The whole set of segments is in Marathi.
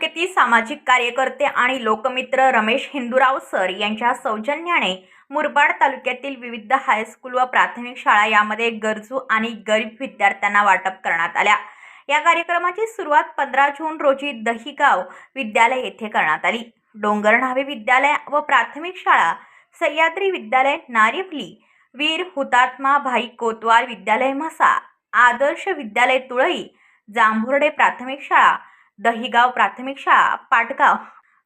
तालुक्यातील सामाजिक कार्यकर्ते आणि लोकमित्र रमेश हिंदूराव सर यांच्या सौजन्याने मुरबाड तालुक्यातील विविध हायस्कूल व प्राथमिक शाळा यामध्ये गरजू आणि गरीब विद्यार्थ्यांना वाटप करण्यात आल्या. या कार्यक्रमाची सुरुवात पंधरा जून रोजी दहीगाव विद्यालय येथे करण्यात आली. डोंगर न्हावे विद्यालय व प्राथमिक शाळा सह्याद्री विद्यालय नारिवली वीर हुतात्मा भाई कोतवाल विद्यालय म्हसा आदर्श विद्यालय तुळई जांभुर्डे प्राथमिक शाळा दहिगाव प्राथमिक शाळा पाटगाव.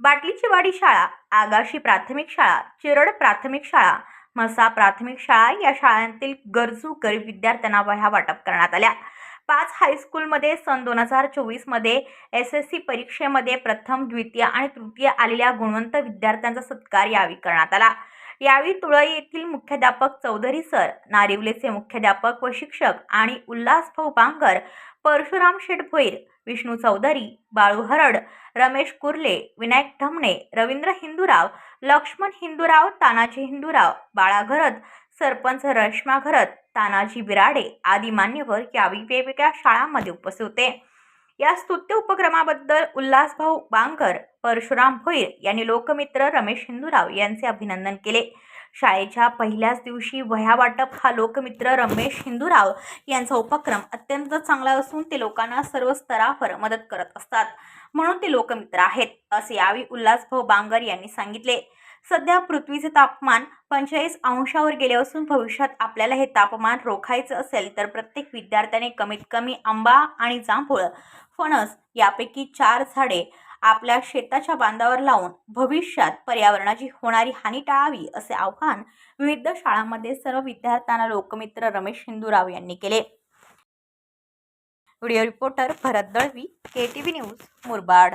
बाटलीची वाडी शाळा आगाशी प्राथमिक शाळा चिरड प्राथमिक शाळा म्हसा प्राथमिक शाळा या शाळांतील गरजू गरीब विद्यार्थ्यांना वह्या वाटप करण्यात आल्या. पाच हायस्कूलमध्ये सन दोन हजार चोवीसमध्ये एस एस सी परीक्षेमध्ये प्रथम द्वितीय आणि तृतीय आलेल्या गुणवंत विद्यार्थ्यांचा सत्कार यावेळी करण्यात आला. यावेळी तुळई येथील मुख्याध्यापक चौधरी सर नारिवलेचे मुख्याध्यापक व शिक्षक आणि उल्हासभाऊ बांगर परशुराम शेठ भोईर विष्णू चौधरी बाळू हरड रमेश कुर्ले विनायक ढमणे रवींद्र हिंदूराव लक्ष्मण हिंदूराव तानाजी हिंदूराव बाळा घरत सरपंच रश्मा घरत तानाजी बिराडे आदी मान्यवर यावेळी वेगवेगळ्या शाळांमध्ये उपस्थित होते. या स्तुत्य उपक्रमाबद्दल उल्हासभाऊ बांगर परशुराम भोईर यांनी लोकमित्र रमेश हिंदूराव यांचे अभिनंदन केले. शाळेच्या पहिल्याच दिवशी वह्या वाटप हा लोकमित्र रमेश हिंदूराव यांचा उपक्रम अत्यंत चांगला असून ते लोकांना सर्व स्तरावर मदत करत असतात. म्हणून ते लोकमित्र आहेत असे यावेळी उल्हासभाऊ बांगर यांनी सांगितले. सध्या पृथ्वीचे तापमान पंचेचाळीस अंशावर गेले असून भविष्यात आपल्याला हे तापमान रोखायचं असेल तर प्रत्येक विद्यार्थ्याने कमीत कमी आंबा आणि जांभूळ फणस यापैकी चार झाडे आपल्या शेताच्या बांधावर लावून भविष्यात पर्यावरणाची होणारी हानी टाळावी असे आव्हान विविध शाळांमध्ये सर्व विद्यार्थ्यांना लोकमित्र रमेश हिंदूराव यांनी केले. Video reporter Bharat Dalvi K T V news Murbad.